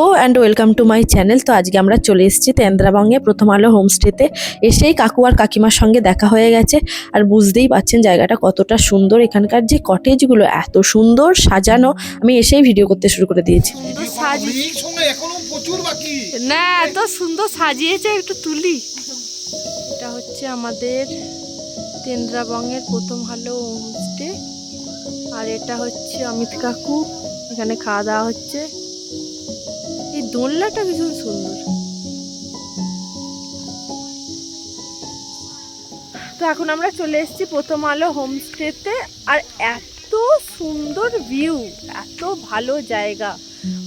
Hello and welcome to my channel তো আজকে আমরা চলে এসেছি তেন্দ্রাবঙ্গে প্রথম আলো হোমস্টেতে এসেই কাকু আর কাকিমার সঙ্গে দেখা হয়ে গেছে। আর বুঝতেই পাচ্ছেন জায়গাটা কতটা সুন্দর। এখানকার যে কটেজগুলো এত সুন্দর সাজানো আমি এসেই ভিডিও করতে শুরু করে দিয়েছি। না এত সুন্দর সাজিয়েছে একটু তুলি। এটা হচ্ছে আমাদের তেন্দ্রাবঙ্গের প্রথম ভালো হোমস্টে আর এটা হচ্ছে অমিত কাকু। এখানে খাওয়া দাওয়া হচ্ছে। দোলনাটা ভীষণ সুন্দর। তো এখন আমরা চলে এসেছি প্রথম আলো হোমস্টেতে আর এত সুন্দর ভিউ এত ভালো জায়গা।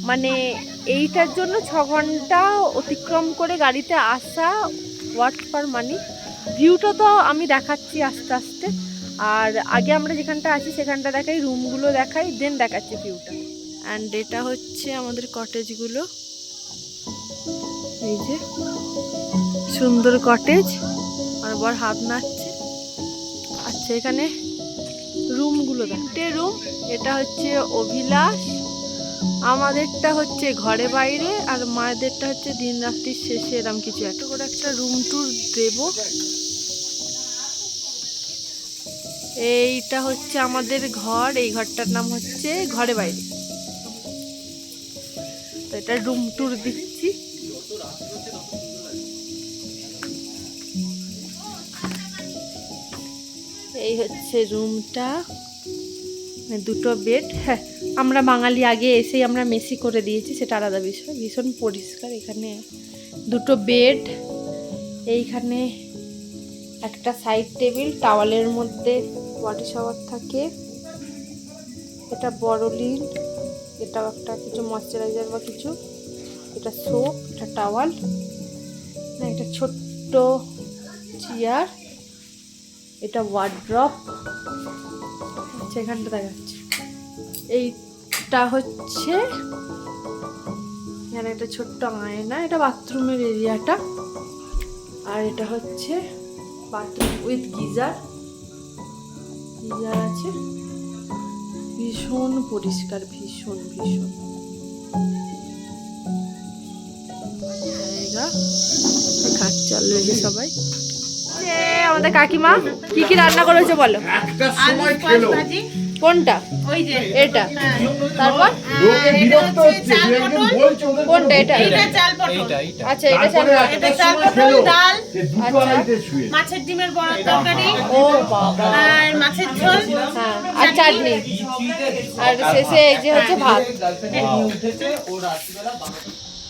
মানে এইটার জন্য ছ ঘণ্টা অতিক্রম করে গাড়িতে আসা ওয়াট পার মানি ভিউটা তো আমি দেখাচ্ছি আস্তে আস্তে। আর আগে আমরা যেখানটা আছি সেখানটা দেখাই রুমগুলো দেখাই দেন দেখাচ্ছি ভিউটা অ্যান্ড এটা হচ্ছে আমাদের কটেজগুলো এই যে, সুন্দর কটেজ আর বর হাত নাচছে আচ্ছা এখানে রুমগুলো দেখতে রুম এটা হচ্ছে অভিলাষ, আমাদেরটা হচ্ছে ঘরে বাইরে, আর মায়েদেরটা হচ্ছে দিন রাত্রির শেষে এরম কিছু একটা। করে একটা রুম ট্যুর দেব। এইটা হচ্ছে আমাদের ঘর, এই ঘরটার নাম হচ্ছে ঘরে বাইরে। এটা রুম ট্যুর দিচ্ছি। এই হচ্ছে রুমটা দুটো বেড হ্যাঁ আমরা বাঙালি আগে এসেই আমরা মেসি করে দিয়েছি, সেটা আলাদা বিষয়। ভীষণ পরিষ্কার এখানে দুটো বেড এইখানে একটা সাইড টেবিল টাওয়ালের মধ্যে বডি শাওয়ার থাকে। এটা বড়লিন এটাও একটা কিছু ময়শ্চারাইজার বা কিছু। এটা সোপ এটা টাওয়াল না, এটা ছোট্ট চেয়ার এটা ওয়ার্ড্রপ আচ্ছা এখানটা দেখাচ্ছি। এইটা হচ্ছে, এখানে একটা ছোট্ট আয়না, এটা বাথরুমের এরিয়াটা আর এটা হচ্ছে বাথরুম উইথ গিজার গিজার আছে। ভীষণ পরিষ্কার ভীষণ ভীষণ। জায়গা। চাল রয়েছে সবাই। আমাদের কাকিমা কি কি রান্না করেছে বলো? একটা সময় খেলো। কোনটা? ওই যে। এটা। তারপর? কোনটা? এটা। এটা আচ্ছা এটা চাল- এটা চাল পটল ডাল। আচ্ছা। মাছের ডিমের বড় তরকারি। ও বাবা। আর মাছের ঝোল। হ্যাঁ আর চাটনি। আর শেষে এই যে হচ্ছে ভাত।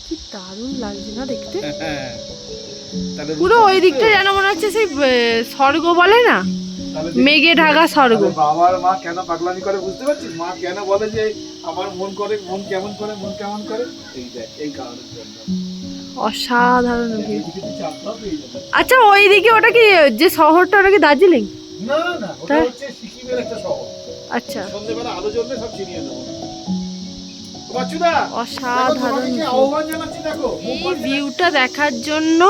কি দারুণ লাগছে না দেখতে? পুরো ওই দিকটা যেন মনে হচ্ছে সেই স্বর্গ বলে না? মেঘে ঢাকা স্বর্গ। বাবার মা কেন পাগলামি করে বুঝতে পারছি মা কেন বলে যে আমার মন করে মন কেমন করে মন কেমন করে? এই দেখ এই কারণের জন্য। অসাধারণ আচ্ছা ওই দিকে ওটা কি যে শহরটা ওটা কি দার্জিলিং? না না ওটা তাই? হচ্ছে সিকিমের একটা শহর। আচ্ছা। সন্ধ্যেবেলা আলো জ্বলবে সব চিনিয়ে দেবো বাচ্চুদা অসাধারণ এই ভিউটা দেখার জন্য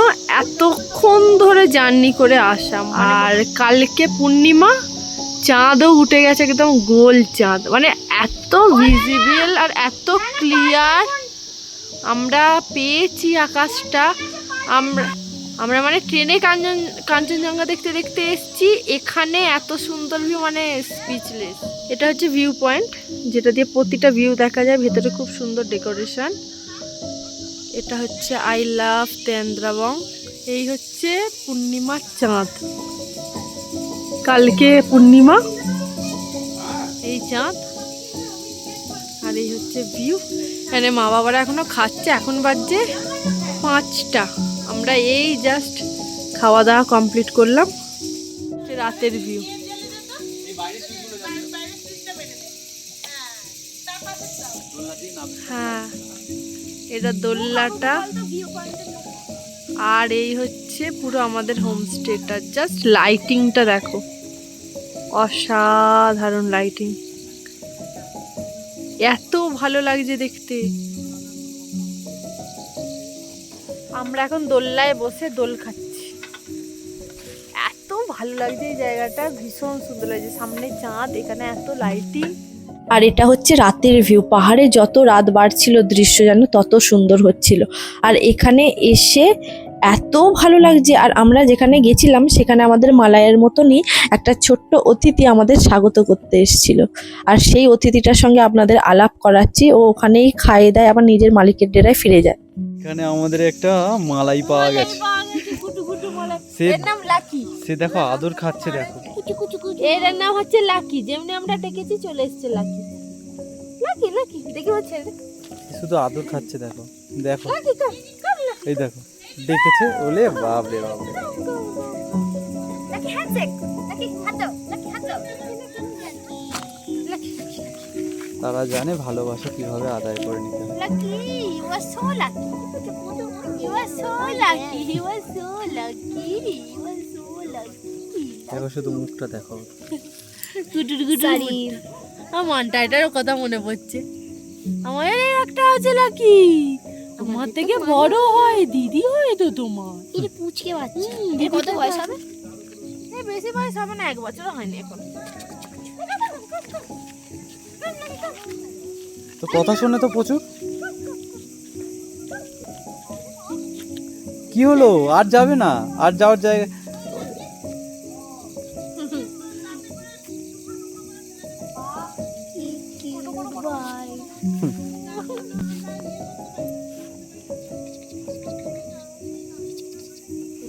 এতক্ষণ ধরে জার্নি করে আসলাম। আর কালকে পূর্ণিমা চাঁদও উঠে গেছে একদম গোল চাঁদ। মানে এত ভিজিবল আর এত ক্লিয়ার আমরা পেয়েছি আকাশটা। আমরা আমরা মানে ট্রেনে কাঞ্চন কাঞ্চনজঙ্ঘা দেখতে দেখতে এসছি। এখানে এত সুন্দর ভিউ মানে স্পিচলেস এটা হচ্ছে ভিউ পয়েন্ট যেটা দিয়ে প্রতিটা ভিউ দেখা যায়। ভেতরে খুব সুন্দর ডেকোরেশন এটা হচ্ছে আই লাভ তেন্দ্রাবং এই হচ্ছে পূর্ণিমার চাঁদ। কালকে পূর্ণিমা। এই চাঁদ। আর এই হচ্ছে ভিউ এখানে মা বাবারা এখনও খাচ্ছে। এখন বাজছে পাঁচটা। আমরা এই জাস্ট খাওয়া দাওয়া কমপ্লিট করলাম রাতের ভিউ হ্যাঁ এটা দোল্লাটা আর এই হচ্ছে পুরো আমাদের হোমস্টেটা জাস্ট লাইটিংটা দেখো। অসাধারণ লাইটিং এত ভালো লাগছে দেখতে। আমরা এখন দোল্লায় বসে দোল খাচ্ছি। এত ভালো লাগছে এই জায়গাটা, ভীষণ সুন্দর লাগছে। সামনে চাঁদ, এখানে এত লাইটিং আর এটা হচ্ছে রাতের ভিউ পাহাড়ে যত রাত বাড়ছিল দৃশ্য যেন তত সুন্দর হচ্ছিল। আর এখানে এসে এত ভালো লাগছে। আর আমরা যেখানে গেছিলাম সেখানে আমাদের মালায়ের মতনই একটা ছোট্ট অতিথি আমাদের স্বাগত করতে এসেছিল। আর সেই অতিথিটার সঙ্গে আপনাদের আলাপ করাচ্ছি। ও ওখানেই খাইয়ে দেয় আবার নিজের মালিকের ডেরায় ফিরে যায়। এখানে আমাদের একটা মালাই পাওয়া গেছে। সে নাম লাকি। সে দেখো আদর খাচ্ছে দেখো। এর নাম হচ্ছে লাকি। যেমনি আমরা ডেকেছি চলে এসেছে লাকি। Lucky lucky. দেখি শুধু আদর খাচ্ছে দেখো। দেখো। এই দেখো। দেখেছে ওলে বাপ। রে বাপ তারা জানে ভালোবাসা কীভাবে আদায় করে নিতে. দেখো শুধু মুখটা দেখো গুটুর গুটুর আমার মনটা এটারও কথা মনে পড়ছে। আমার একটা আছে লাকি তোমার থেকে বড় হয় দিদি তো তোমার। এটা পুচকে বাচ্চা। এর কত বয়স হবে? এই বেশি বয়স হবে না এক বছর হয়নি এখন। তো কথা শুনে তো প্রচুর। কি হলো? আর যাবে না। আর যাওয়ার জায়গা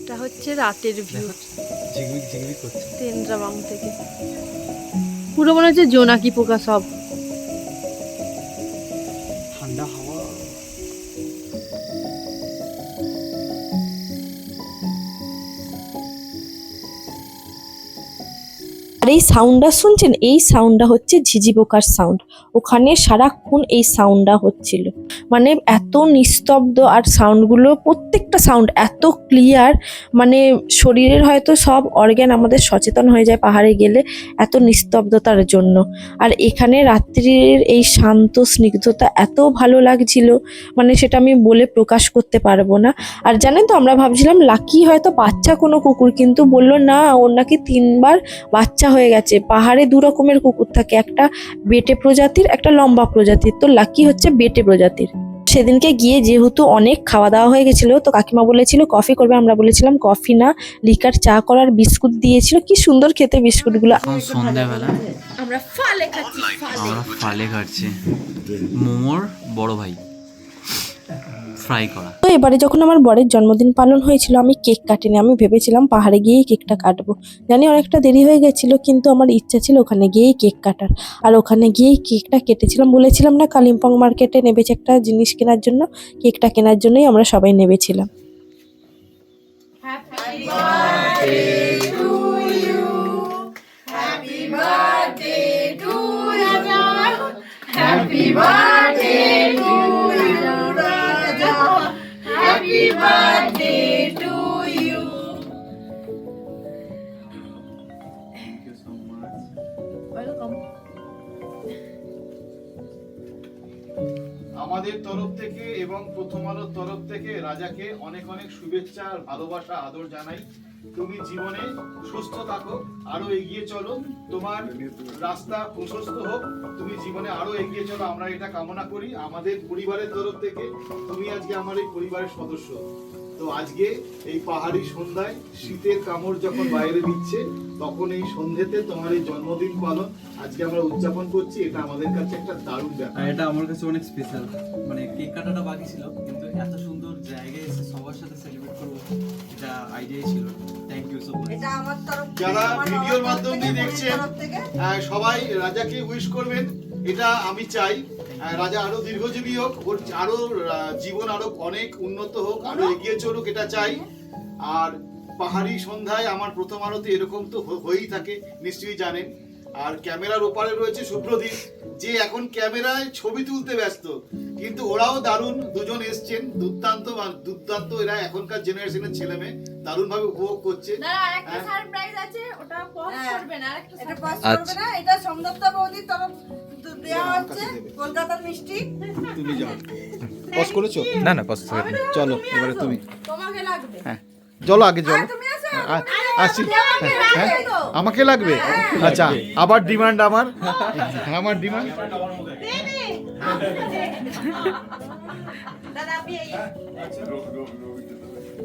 এটা হচ্ছে রাতের ভিউ ঝিকমিক ঝিকমিক করছে। তেন্দ্রাবাং থেকে। পুরো মনে হচ্ছে জোনাকি পোকা সব। এই সাউন্ডটা শুনছেন? এই সাউন্ডটা হচ্ছে ঝিঝি পোকার সাউন্ড ওখানে সারাক্ষণ এই সাউন্ডটা হচ্ছিল। মানে এত নিস্তব্ধ আর সাউন্ডগুলো প্রত্যেকটা সাউন্ড এত ক্লিয়ার মানে শরীরের হয়তো সব অর্গ্যান আমাদের সচেতন হয়ে যায় পাহাড়ে গেলে, এত নিস্তব্ধতার জন্য। আর এখানে রাত্রির এই শান্ত স্নিগ্ধতা এত ভালো লাগছিল মানে সেটা আমি বলে প্রকাশ করতে পারব না। আর জানেন তো, আমরা ভাবছিলাম লাকি হয়তো বাচ্চা কোনো কুকুর, কিন্তু বলল না, ওর নাকি তিনবার বাচ্চা হয়ে গেছে। পাহাড়ে দু রকমের কুকুর থাকে। একটা বেটে প্রজাতির একটা লম্বা প্রজাতির। তো লাকি হচ্ছে বেটে প্রজাতির। সেদিনকে গিয়ে যেহেতু অনেক খাওয়া দাওয়া হয়ে গেছিল তো কাকিমা বলেছিল কফি করবে? আমরা বলেছিলাম কফি না লিকার চা করার বিস্কুট দিয়েছিল। কি সুন্দর খেতে বিস্কুটগুলো। সন্ধ্যাবেলা আমরা ফালে খাচ্ছি আমরা ফালে কাটছি মোমোর বড় ভাই। ফ্রাই করা। তো এবারে যখন আমার বরের জন্মদিন পালন হয়েছিল আমি কেক কাটিনি। আমি ভেবেছিলাম পাহাড়ে গিয়েই কেকটা কাটবো। জানি অনেকটা দেরি হয়ে গেছিল কিন্তু আমার ইচ্ছা ছিল ওখানে গিয়েই কেক কাটার। আর ওখানে গিয়েই কেকটা কেটেছিলাম। বলেছিলাম না কালিম্পং মার্কেটে নেবেছে একটা জিনিস কেনার জন্য? কেকটা কেনার জন্যই আমরা সবাই নেবেছিলাম। আমাদের আলোর তরফ থেকে রাজাকে অনেক অনেক শুভেচ্ছা আর ভালোবাসা, আদর জানাই। তুমি জীবনে সুস্থ থাকো, আরও এগিয়ে চলো। তোমার রাস্তা প্রশস্ত হোক, তুমি জীবনে আরও এগিয়ে চলো। আমরা এটা কামনা করি আমাদের পরিবারের তরফ থেকে। তুমি আজকে আমার এই পরিবারের সদস্য। তো আজকে এই পাহাড়ি সন্ধ্যায় শীতের কামড় যখন বাইরে দিচ্ছে তখন এই সন্ধ্যেতে তোমার এই জন্মদিন পালন আজকে আমরা উদযাপন করছি এটা আমাদের কাছে একটা দারুণ ব্যাপার। এটা আমার কাছে অনেক স্পেশাল মানে কেক কাটাটা বাকি ছিল কিন্তু এত সুন্দর জায়গায় এসে সবার সাথে সেলিব্রেট করব এটা আইডিয়াই ছিল। থ্যাংক ইউ সো মাচ এটা আমার তরফ যারা ভিডিওর মাধ্যম দেখছেন, সবাই রাজাকে উইশ করবেন এটা আমি চাই। রাজা আরও দীর্ঘজীবী হোক ওর আরও জীবন আরও অনেক উন্নত হোক আরও এগিয়ে চলুক এটা চাই আর পাহাড়ি সন্ধ্যায় আমার প্রথম আলোতে এরকম তো হয়েই থাকে নিশ্চয়ই জানেন আর ক্যামেরার ওপারে রয়েছে শুভ্রদীপ যে এখন ক্যামেরায় ছবি তুলতে ব্যস্ত কিন্তু ওরাও দারুণ দুজন এসছেন দুর্দান্ত বা- দুর্দান্ত এরা এখনকার জেনারেশনের ছেলে মেয়ে দারুণ ভাবে উপভোগ করছে হ্যাঁ। সারপ্রাইজ আছে ওটা পজ হ্যাঁ। করবে না আরেকটা এটা পাস আচ্ছা। করবে না এটা সমদত্তা বৌদির তরফ দ- দেওয়া হ্যাঁ, হচ্ছে কলকাতার মিষ্টি। তুমি যাও। পজ করেছ? না না চলো এবারে তুমি। তোমাকে লাগবে। হ্যাঁ। চলো আগে চলো। আসো। হ্যাঁ? আমাকে লাগবে? আচ্ছা আবার ডিমান্ড আমার? আমার ডিমান্ড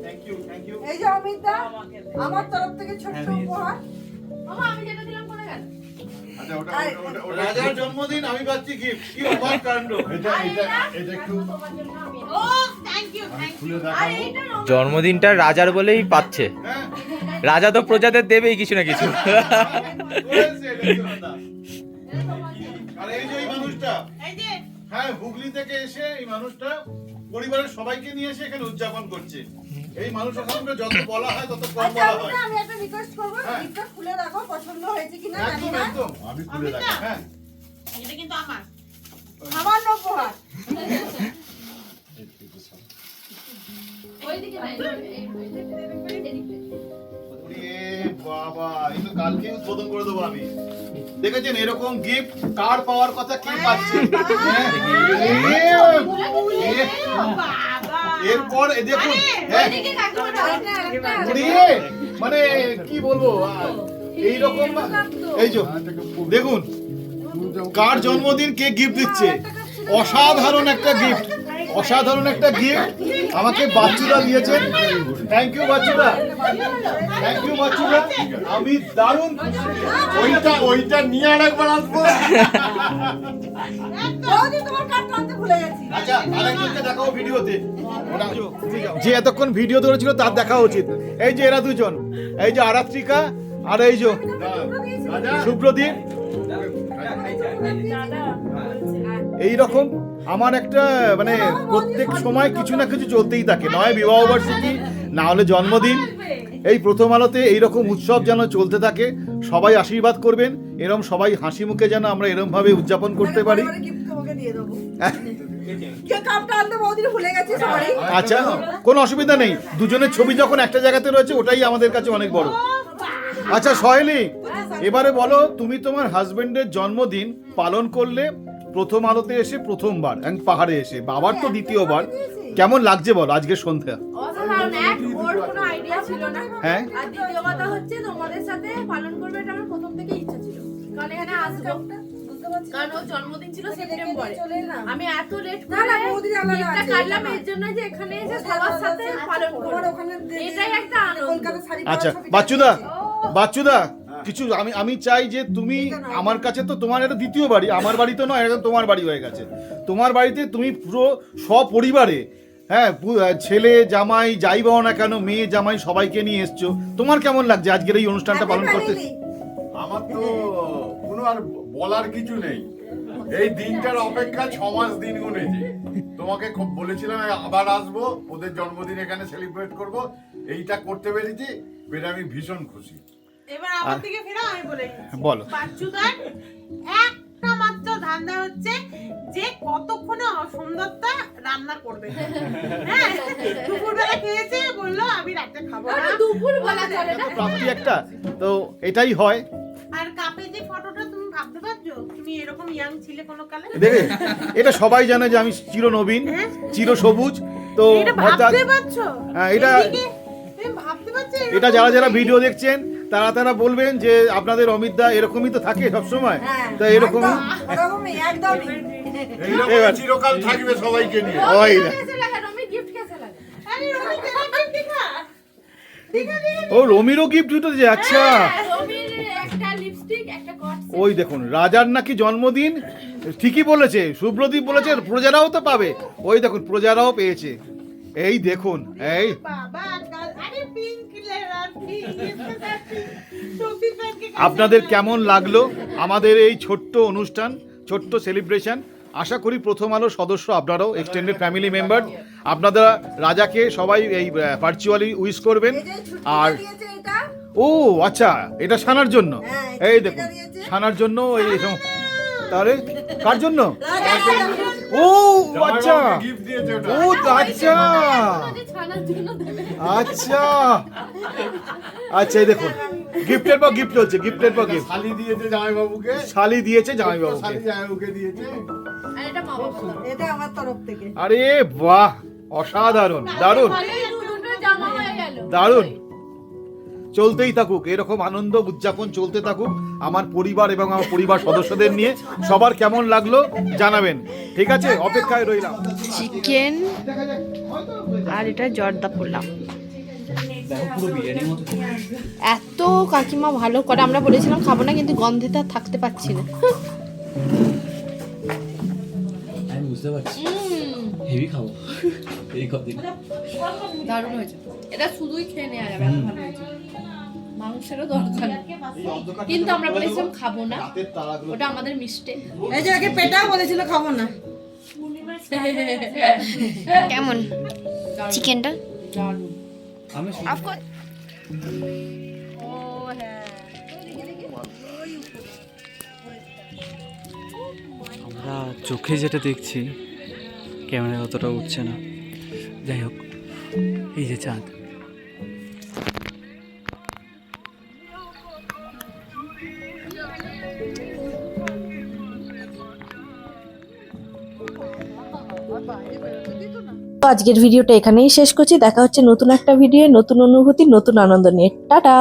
থ্যাংক ইউ এই যে অমিত দা আমার তরফ থেকে ছোট্ট উপহার। রাজার জন্মদিন আমি পাচ্ছি গিফট কি অবাক কাণ্ড। ও থ্যাংক ইউ থ্যাংক ইউ জন্মদিনটা রাজার বলেই পাচ্ছে। হ্যাঁ। রাজা তো প্রজাদের দেবেই কিছু না কিছু। করেছে, দেখুন না। আর এই যে এই মানুষটা। হ্যাঁ হুগলি থেকে এসে এই মানুষটা পরিবারের সবাইকে নিয়ে এসে এখানে উদযাপন করছে। এই মানুষ সম্পর্কে যত বলা হয় তত কম আচ্ছা বলা হয়। আমি একটা রিকোয়েস্ট করব। রিকোয়েস্ট খুলে রাখো পছন্দ হয়েছে কিনা জানি না। একদম। আমি খুলে রাখি হ্যাঁ। এটা কিন্তু আমার। সামান্য উপহার ওরে বাবা এই তো কালকে উদ্বোধন করে দেবো আমি। দেখেছেন এরকম গিফট কার্ড পাওয়ার কথা কে পাচ্ছে? হ্যাঁ? এ- বাবা। এরপর দেখুন হ্যাঁ। মানে কি বলব এইরকম এই যে দেখুন কার জন্মদিন কে গিফট দিচ্ছে অসাধারণ একটা গিফট অসাধারণ একটা গিফট আমাকে বাচ্চুরা দিয়েছেন থ্যাংক ইউ বাচ্চুরা থ্যাংক ইউ বাচ্চুরা আমি দারুণ ওইটা ওইটা নিয়ে আর একবার আসব। আচ্ছা যে এতক্ষণ ভিডিও ধরেছিল তার দেখা উচিত। এই যে এরা দুজন। এই যে আরাত্রিকা আর এই যে সুব্রদীপ এই রকম আমার একটা মানে প্রত্যেক সময় কিছু না কিছু চলতেই থাকে। নয় বিবাহ বার্ষিকী না হলে জন্মদিন। এই প্রথম আলোতে এইরকম উৎসব যেন চলতে থাকে সবাই আশীর্বাদ করবেন। এরম সবাই হাসি মুখে যেন আমরা এরম ভাবে উদযাপন করতে পারি। আচ্ছা কোনো অসুবিধা নেই। দুজনের ছবি যখন একটা জায়গাতে রয়েছে ওটাই আমাদের কাছে অনেক বড়। আচ্ছা সহেলি এবারে বলো তুমি তোমার হাজবেন্ডের জন্মদিন পালন করলে প্রথম আলোতে এসে প্রথমবার এবং পাহাড়ে এসে। বাবার তো দ্বিতীয়বার। কেমন লাগছে বল আজকে সন্ধ্যা? অসাধারণ এক ওর কোনো আইডিয়া ছিল না। হ্যাঁ? আর দ্বিতীয় কথা হচ্ছে তোমাদের সাথে পালন করবে এটা আমার প্রথম থেকে ইচ্ছা ছিল। কারণ এখানে আসব। কারণ ওর জন্মদিন ছিল সেপ্টেম্বরে। আমি এত লেট না, না, বৌদির আলাদা কাটলাম এর জন্য যে এখানে এসে সবার সাথে পালন তোমার করব। ওখানে যে- এটাই একটা আনন্দ। কলকাতা শাড়ি পরা আচ্ছা বাচ্চুদা বাচ্চুদা। কিছু আমি আমি চাই যে তুমি আমার কাছে তো তোমার এটা দ্বিতীয় বাড়ি আমার বাড়ি তো নয় এটা তোমার বাড়ি হয়ে গেছে। তোমার বাড়িতে তুমি পুরো সপরিবারে হ্যাঁ ছেলে জামাই যাই বাও না কেন মেয়ে জামাই সবাইকে নিয়ে এসছো। তোমার কেমন লাগছে আজকের এই অনুষ্ঠানটা পালন করতে? আমার তো কোনো আর বলার কিছু নেই। এই দিনটার অপেক্ষা ছ মাস দিন গুনেছি। তোমাকে খুব বলেছিলাম আবার আসব ওদের জন্মদিন এখানে সেলিব্রেট করব। এইটা করতে পেরেছি বেশ আমি ভীষণ খুশি। এবার আমার দিকে ফেরা আমি বলে বলো। বাচ্চুদার একটা মাত্র ধান্দা হচ্ছে যে কতক্ষণে রান্না করবে। হ্যাঁ দুপুরবেলা খেয়েছে বলল আমি রাতে খাব না। দুপুর বেলা চলে না? তো প্রাপ্তি একটা তো এটাই হয়। আর কাপে যে ফটোটা তুমি ভাবতে পারছ? তুমি এরকম ইয়াং ছিলে কোনো কালে? দেখে এটা সবাই জানে যে আমি চির নবীন চির সবুজ তো এটা ভাবতে পারছ? হ্যাঁ, এটা- এটা যারা যারা ভিডিও দেখছেন তারা তারা বলবেন যে আপনাদের অমিত দা এরকমই তো থাকে সবসময়। হ্যাঁ, তো এরকমই চিরকাল থাকবে সবাইকে নিয়ে। দেখা দেখা ও রমিরও গিফট দিতে আচ্ছা। রবির একটা লিপস্টিক একটা কট ওই দেখুন রাজার নাকি জন্মদিন? ঠিকই বলেছে সুব্রদীপ বলেছে প্রজারাও তো পাবে। ওই দেখুন প্রজারাও পেয়েছে। এই দেখুন এই। আপনাদের কেমন লাগল আমাদের এই ছোট্ট অনুষ্ঠান ছোট্ট সেলিব্রেশন আশা করি প্রথম আলো সদস্য আপনারাও এক্সটেন্ডেড ফ্যামিলি মেম্বার আপনারা রাজাকে সবাই এই ভার্চুয়ালি উইশ করবেন। আর ও আচ্ছা এটা সানার জন্য। হ্যাঁ, এই দেখুন সানার জন্য এই তাহলে কার জন্য। ও আচ্ছা। গিফট দিয়েছে ওটা। ও আচ্ছা। আচ্ছা। আচ্ছা এই দেখুন। গিফটের পর গিফট চলছে গিফটের পর গিফট শালি দিয়েছে জামাইবাবুকে। শালি দিয়েছে জামাই জামাইবাবুকে। শালি জামাইবাবুকে দিয়েছে। আর এটা মা বাবা এটা আমার তরফ থেকে। আরে বাহ অসাধারণ দারুণ। দারুণ। চলতেই থাকুক এরকম আনন্দ উদযাপন চলতে থাকুক আমার পরিবার এবং আমার পরিবার সদস্যদের নিয়ে সবার কেমন লাগল জানাবেন। ঠিক আছে অপেক্ষায় রইলাম। চিকেন আর এটা জর্দা পোলাও। এত কাকিমা ভালো করে আমরা বলেছিলাম খাব না কিন্তু গন্ধেতে আর থাকতে পারছি না। আমি বুঝতে পারছি। হেভি খাব। এই কদিন। দারুণ হয়েছে। এটা শুধুই খেয়ে নেওয়া যাবে ভালো হয়েছে। মাংসেরও দরকার। কিন্তু আমরা বলেছিলাম খাব না। ওটা আমাদের মিস্টেক এই যে আগে পেটাও বলেছিল খাব না। কেমন? চিকেনটা? দারুণ। আমি আমরা চোখে যেটা দেখছি ক্যামেরা অতটা উঠছে না। যাই হোক এই যে চাঁদ। আজকের ভিডিওটা এখানেই শেষ করছি। দেখা হচ্ছে নতুন একটা ভিডিও নতুন অনুভূতি, নতুন আনন্দ নিয়ে। টাটা!